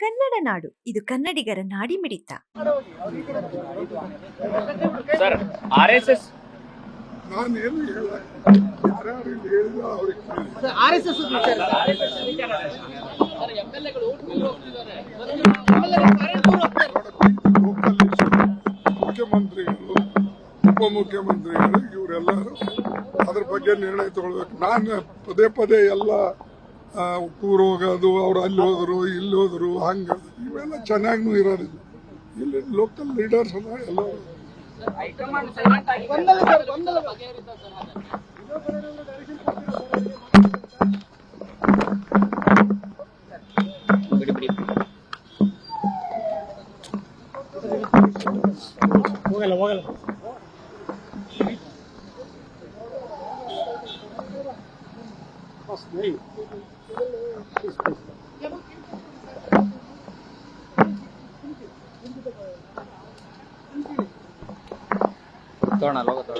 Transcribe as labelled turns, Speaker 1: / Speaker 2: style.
Speaker 1: ಕನ್ನಡ ನಾಡು. ಇದು ಕನ್ನಡಿಗರ
Speaker 2: ನಾಡಿ ಮಿಡಿತ ಮುಖ್ಯಮಂತ್ರಿಗಳು ಉಪಮುಖ್ಯಮಂತ್ರಿಗಳು ಇವರೆಲ್ಲರೂ ಅದ್ರ ಬಗ್ಗೆ ನಿರ್ಣಯ ತಗೊಳ್ಬೇಕು. ನಾನು ಪದೇ ಪದೇ ಎಲ್ಲ ಟೂರ್ ಹೋಗೋದು, ಅವ್ರು ಅಲ್ಲಿ ಹೋದ್ರು, ಇಲ್ಲಿ ಹೋದ್ರು, ಹಂಗ. ಇವೆಲ್ಲ ಚೆನ್ನಾಗೂ ಇರೋದಿಲ್ಲ. ಇಲ್ಲಿ ಲೋಕಲ್ ಲೀಡರ್ಸ್ ಎಲ್ಲ ಹೋಗಲ್ಲ
Speaker 3: ಬಿಡಿ ಬಿಡಿ
Speaker 4: ಹೋಗಲ್ಲ ಹೋಗಲ್ಲ
Speaker 3: ತೋಣ ಲೋಗ ತೋಣ